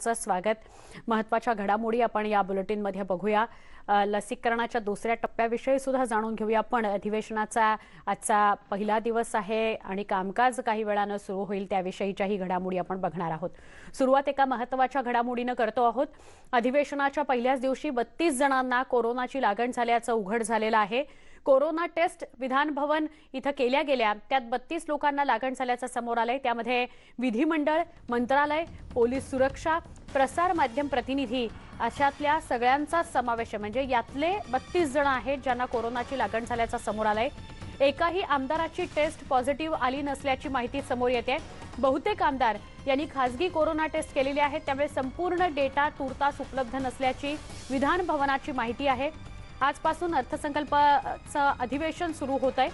स्वागत. महत्त्वाच्या घडामोडी आपण या बुलेटिनमध्ये बघूया. लसीकरणाच्या दुसऱ्या टप्प्याविषयी सुद्धा जाणून घेऊया पण अधिवेशनाचा आजचा पहिला दिवस आहे आणि कामकाज काही वेळानं सुरू होईल त्याविषयीच्याही घडामोडी आपण बघणार आहोत. सुरुवात एका महत्त्वाच्या घडामोडीनं करतो आहोत. अधिवेशनाच्या पहिल्याच दिवशी बत्तीस जणांना कोरोनाची लागण झाल्याचं उघड झालेलं आहे. कोरोना टेस्ट विधान भवन इथं केल्या गेल्या. त्यात बत्तीस लोकांना लागण झाल्याचं समोर आलंय. त्यामध्ये विधिमंडळ मंत्रालय पोलीस सुरक्षा प्रसार माध्यम प्रतिनिधी अशातल्या सगळ्यांचा समावेश आहे. म्हणजे यातले बत्तीस जण आहेत ज्यांना कोरोनाची लागण झाल्याचं समोर आलंय. एकाही आमदाराची टेस्ट पॉझिटिव्ह आली नसल्याची माहिती समोर येते. बहुतेक आमदार यांनी खासगी कोरोना टेस्ट केलेली आहे त्यामुळे संपूर्ण डेटा तुर्तास उपलब्ध नसल्याची विधान भवनाची माहिती आहे. आजपासून अर्थसंकल्पाचं अधिवेशन सुरू होत आहे.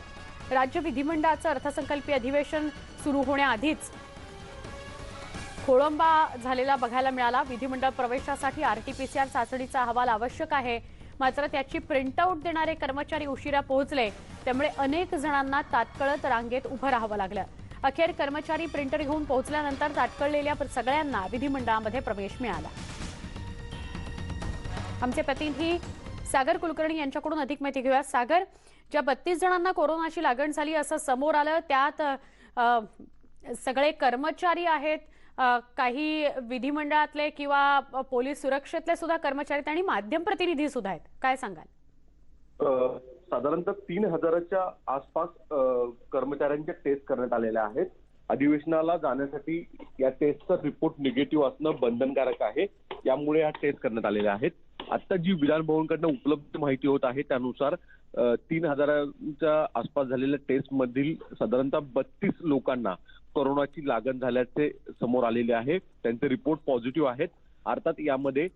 राज्य विधिमंडळाचं अर्थसंकल्पीय अधिवेशन सुरू होण्याआधीच खोळंबा झालेला बघायला मिळाला. विधिमंडळ प्रवेशासाठी आरटीपीसीआर चाचणीचा अहवाल आवश्यक आहे. मात्र त्याची प्रिंटआउट देणारे कर्मचारी उशिरा पोहोचले. त्यामुळे अनेक जणांना तात्कळत रांगेत उभं राहावं लागलं. अखेर कर्मचारी प्रिंटर घेऊन पोहोचल्यानंतर तात्कळलेल्या सगळ्यांना विधिमंडळामध्ये प्रवेश मिळाला. आमचे प्रतिनिधी सागर कुलकर्णी यांच्याकडून अधिक माहिती घेऊया. सागर ज्या बत्तीस जणांना कोरोनाची लागण झाली असं समोर आलं त्यात सगळे कर्मचारी आहेत काही विधिमंडळातले किंवा पोलीस सुरक्षेतले सुद्धा कर्मचारी आणि माध्यम प्रतिनिधी सुद्धा आहेत. काय सांगाल? साधारणतः तीन हजाराच्या आसपास कर्मचाऱ्यांच्या टेस्ट करण्यात आलेल्या आहेत. अधिवेशनाला जाण्यासाठी या टेस्टचा रिपोर्ट निगेटिव्ह असणं बंधनकारक आहे. यामुळे या टेस्ट करण्यात आलेल्या आहेत. आता जी विधान भवनकडनं उपलब्ध माहिती होत आहे त्यानुसार तीन हजाराच्या आसपास झालेल्या टेस्ट मधील साधारणतः बत्तीस लोकांना कोरोनाची लागण झाल्याचे समोर आलेले आहे. त्यांचे रिपोर्ट पॉझिटिव्ह आहेत. अर्थात यामध्ये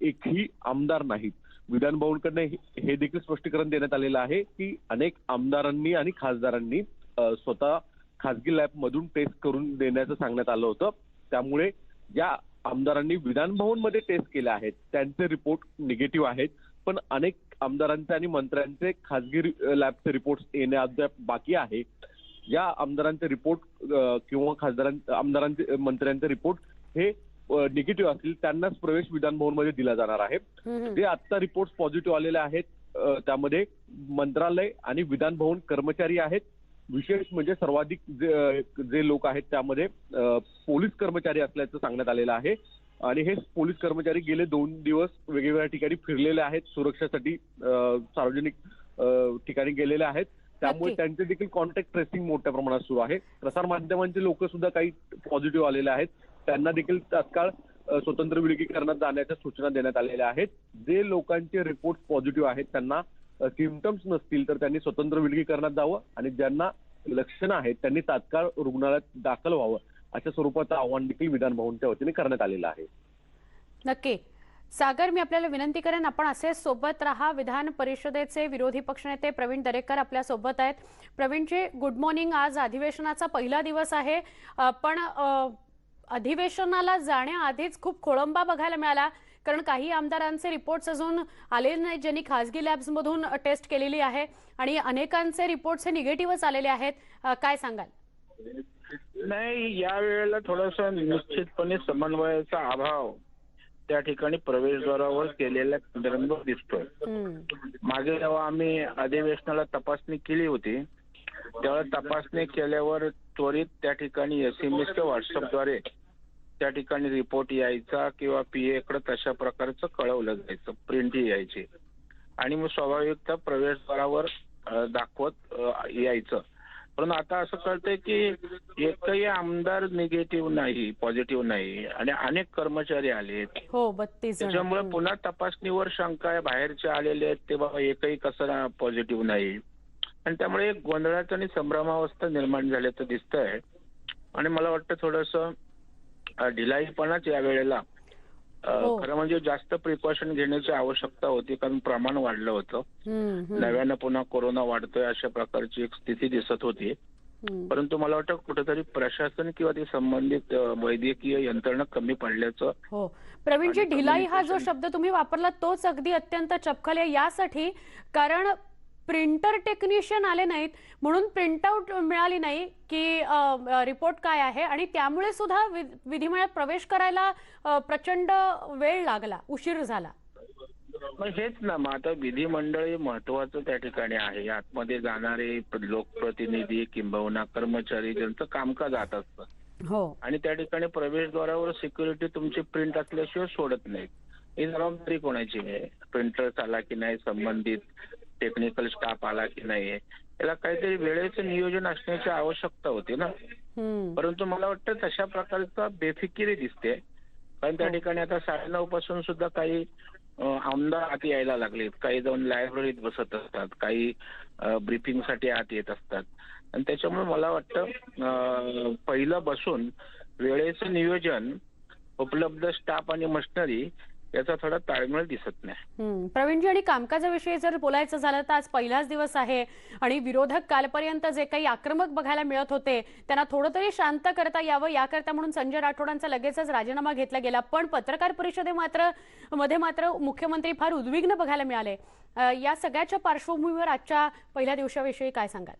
एकही आमदार नाहीत. विधान भवनकडनं हे- हे देखील स्पष्टीकरण देण्यात आलेलं आहे की अनेक आमदारांनी आणि खासदारांनी स्वतः खासगी लॅबमधून टेस्ट करून देण्याचं सांगण्यात आलं होतं. त्यामुळे ज्या आमदारांनी विधान भवनमध्ये टेस्ट केल्या आहेत. त्यांचे रिपोर्ट निगेटिव्ह आहेत. पण अनेक आमदारांचे आणि मंत्र्यांचे खासगी लॅबचे रिपोर्ट येणे अद्याप बाकी आहे. ज्या आमदारांचे रिपोर्ट किंवा खासदारां आमदारांचे मंत्र्यांचे रिपोर्ट हे निगेटिव्ह असतील. त्यांनाच प्रवेश विधान भवनमध्ये दिला जाणार आहे. जे आता रिपोर्ट पॉझिटिव्ह आलेले आहेत त्यामध्ये मंत्रालय आणि विधान भवन कर्मचारी आहेत. विशेष म्हणजे सर्वाधिक जे जे लोक आहेत त्यामध्ये पोलीस कर्मचारी असल्याचं सांगण्यात आलेलं आहे. आणि हे पोलीस कर्मचारी गेले दोन दिवस वेगवेगळ्या ठिकाणी फिरलेले आहेत सुरक्षेसाठी सार्वजनिक ठिकाणी गेलेले आहेत. त्यामुळे. त्यांचे देखील कॉन्टॅक्ट ट्रेसिंग मोठ्या प्रमाणात सुरू आहे. प्रसार माध्यमांचे लोक सुद्धा काही पॉझिटिव्ह आलेले आहेत. त्यांना देखील तात्काळ स्वतंत्र विलगीकरणात जाण्याच्या सूचना देण्यात आलेल्या आहेत. जे लोकांचे रिपोर्ट पॉझिटिव्ह आहेत त्यांना सिमटम्स नसतील तर त्यांनी स्वतंत्र विलगीकरणात जावं आणि ज्यांना लक्षणं आहेत त्यांनी तात्काळ रुग्णालयात दाखल व्हावं अशा स्वरूपाचं आव्हान देखील विधान भवनच्या वतीने करण्यात आलेलं आहे. नक्की. सागर मी आपल्याला विनंती करेन आपण असे सोबत राहा. विधान परिषदेचे विरोधी पक्षनेते प्रवीण दरेकर आपल्यासोबत आहेत. प्रवीणजी गुड मॉर्निंग आज अधिवेशनाचा पहिला दिवस आहे. पण अधिवेशनाला जाण्याआधीच खूप खोळंबा बघायला मिळाला. कारण काही आमदारांचे रिपोर्ट्स अजून आले नाही ज्यांनी खासगी लॅब्समधून टेस्ट केलेली आहे आणि अनेकांचे रिपोर्ट्स हे निगेटिव्हच आलेले आहेत. काय सांगाल? नाही या वेळेला थोडासा निश्चितपणे समन्वयाचा अभाव त्या ठिकाणी प्रवेशद्वारावर केलेल्या केंद्रांवर दिसतोय. मागे जेव्हा आम्ही अधिवेशनाला तपासणी केली होती तेव्हा तपासणी केल्यावर त्वरित त्या ठिकाणी एस एम एस किंवा व्हॉट्सअपद्वारे त्या ठिकाणी रिपोर्ट यायचा किंवा पीए कडे तशा प्रकारचं कळवलं जायचं प्रिंट यायची. आणि मग स्वाभाविकता प्रवेशद्वारावर दाखवत यायचं. पण आता असं कळतंय की एकही आमदार निगेटिव्ह नाही पॉझिटिव्ह नाही. आणि अनेक कर्मचारी आलेत हो बत्तीस त्याच्यामुळे हम्म. पुन्हा तपासणीवर शंका आहे. बाहेरचे आलेले आहेत ते बाबा एकही कसं पॉझिटिव्ह नाही. आणि त्यामुळे एक गोंधळाचं आणि संभ्रमावस्था निर्माण झाल्याचं दिसतंय. आणि मला वाटतं थोडस ढिलाईपणाच या वेळेला हो. खरं म्हणजे जास्त प्रिकॉशन घेण्याची आवश्यकता होती कारण प्रमाण वाढलं होतं नव्यानं पुन्हा कोरोना वाढतोय अशा प्रकारची एक स्थिती दिसत होती. परंतु मला वाटतं कुठेतरी प्रशासन किंवा ती संबंधित वैद्यकीय यंत्रणा कमी पडल्याचं हो प्रवीणजी ढिलाई हा जो. शब्द तुम्ही वापरला तोच अगदी अत्यंत चपखल आहे यासाठी कारण प्रिंटर टेक्निशियन आले नाहीत म्हणून प्रिंटआउट मिळाली नाही की रिपोर्ट काय आहे. आणि त्यामुळे सुद्धा विधिमंडळात प्रवेश करायला प्रचंड वेळ लागला उशीर झाला. मग हेच ना मग आता विधिमंडळ हे महत्वाचं त्या ठिकाणी आहे. आतमध्ये जाणारे लोकप्रतिनिधी किंबहुना कर्मचारी ज्यांचं कामकाज जात असतं. हो. आणि त्या ठिकाणी प्रवेशद्वारावर सिक्युरिटी तुमची प्रिंट असल्याशिवाय सोडत नाहीत. ही जबाबदारी कोणाची आहे? प्रिंटर्स आला की नाही? संबंधित टेक्निकल स्टाफ आला की नाही याला काहीतरी वेळेचं नियोजन असण्याची आवश्यकता होती ना. परंतु मला वाटतं तशा प्रकारचा बेफिकिरी दिसते कारण त्या हो. ठिकाणी आता साडेनऊ पासून सुद्धा काही आमदार आत यायला लागलेत काही जाऊन लायब्ररीत बसत असतात काही ब्रिफिंगसाठी आत येत असतात आणि त्याच्यामुळे मला वाटतं पहिलं बसून वेळेचं नियोजन उपलब्ध स्टाफ आणि मशिनरी याचा थोडा ताळमेळ दिसत नाही. प्रवीणजी आणि कामकाजाविषयी जर बोलायचं झालं तर आज पहिलाच दिवस आहे आणि विरोधक कालपर्यंत जे काही आक्रमक बघायला मिळत होते त्यांना थोडं तरी शांत करता यावं याकरता म्हणून संजय राठोडांचा लगेचच राजीनामा घेतला गेला. पण पत्रकार परिषदे मात्रमध्ये मात्र मुख्यमंत्री फार उद्विग्न बघायला मिळाले. या सगळ्याच्या पार्श्वभूमीवर आजच्या पहिल्या दिवसाविषयी काय सांगाल?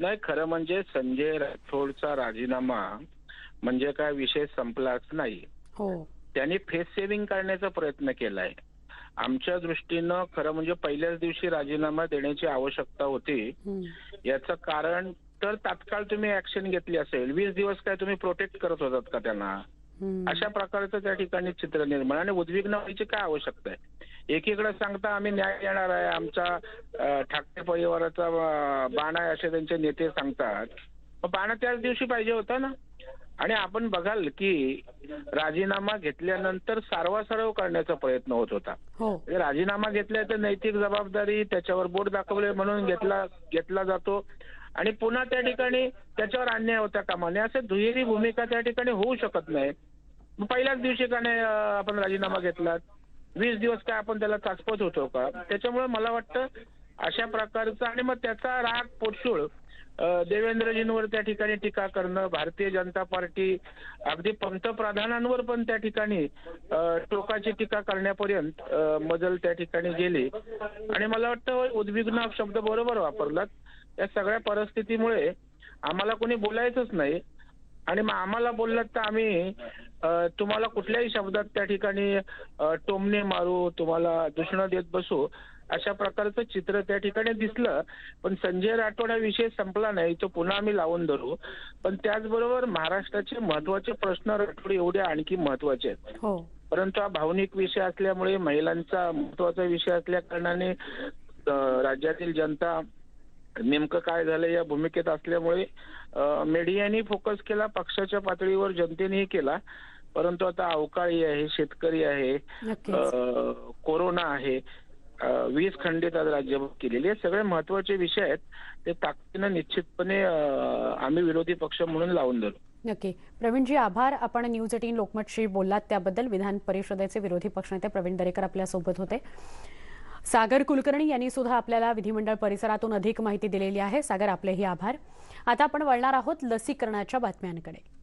नाही खरं म्हणजे संजय राठोडचा राजीनामा म्हणजे काय विषय संपलाच नाही. हो. त्यांनी फेस सेव्हिंग करण्याचा प्रयत्न केलाय. आमच्या दृष्टीनं खरं म्हणजे पहिल्याच दिवशी राजीनामा देण्याची आवश्यकता होती. याचं कारण तर तात्काळ तुम्ही ऍक्शन घेतली असेल. वीस दिवस काय तुम्ही प्रोटेक्ट करत होतात का त्यांना. अशा प्रकारचं त्या ठिकाणी चित्र निर्माण आणि उद्विग्न व्हायची काय आवश्यकता आहे? एकीकडे सांगता आम्ही न्याय देणार आहे. आमचा ठाकरे परिवाराचा बाण आहे असे त्यांचे नेते सांगतात. बाण त्याच दिवशी पाहिजे होता ना? आणि आपण बघाल की राजीनामा घेतल्यानंतर सारवासारव करण्याचा प्रयत्न होत होता. हो. म्हणजे राजीनामा घेतल्याचं नैतिक जबाबदारी त्याच्यावर बोट दाखवले म्हणून घेतला घेतला जातो. आणि पुन्हा त्या ठिकाणी त्याच्यावर अन्याय होता कामा नये असं दुहेरी भूमिका त्या ठिकाणी होऊ शकत नाही. पहिल्याच दिवशी का नाही आपण राजीनामा घेतला वीस दिवस काय आपण त्याला चाचपत होतो का? त्याच्यामुळे मला वाटतं अशा प्रकारचं आणि मग त्याचा राग पोटशूळ देवेंद्रजींवर त्या ठिकाणी टीका करणं भारतीय जनता पार्टी अगदी पंतप्रधानांवर पण त्या ठिकाणी टोकाची टीका करण्यापर्यंत मजल त्या ठिकाणी गेली. आणि मला वाटतं उद्विग्न हा शब्द बरोबर वापरलात. या सगळ्या परिस्थितीमुळे आम्हाला कोणी बोलायचंच नाही. आणि मग आम्हाला बोललात तर आम्ही तुम्हाला कुठल्याही शब्दात त्या ठिकाणी टोमणे मारू तुम्हाला दूषणं देत बसू. अशा प्रकारचं चित्र त्या ठिकाणी दिसलं. पण संजय राठोड हा विषय संपला नाही तो पुन्हा आम्ही लावून धरू. पण त्याचबरोबर महाराष्ट्राचे महत्त्वाचे प्रश्न राठोड एवढे आणखी महत्त्वाचे आहेत. हो. परंतु हा भावनिक विषय असल्यामुळे महिलांचा महत्त्वाचा विषय असल्या कारणाने राज्यातील जनता नेमकं काय झालं या भूमिकेत असल्यामुळे मीडियानी फोकस केला पक्षाच्या पातळीवर जनतेनेही केला. परंतु आता अवकाळी आहे शेतकरी आहे कोरोना आहे वीस वीज खंडित आज राज्यभर केलेली आहेत सगळे महत्त्वाचे विषय आहेत. ते ताकदीनं निश्चितपणे आम्ही विरोधी पक्ष म्हणून लावून धरू. नक्की. प्रवीणजी आभार. आपण न्यूज एटीन लोकमतशी बोललात त्याबद्दल विधान परिषदेचे विरोधी पक्षनेते प्रवीण दरेकर आपल्यासोबत होते. सागर कुलकर्णी यांनी सुद्धा आपल्याला विधिमंडळ परिसरातून अधिक माहिती दिलेली आहे. सागर आपलेही आभार. आता आपण वळणार आहोत लसीकरणाच्या बातम्यांकडे.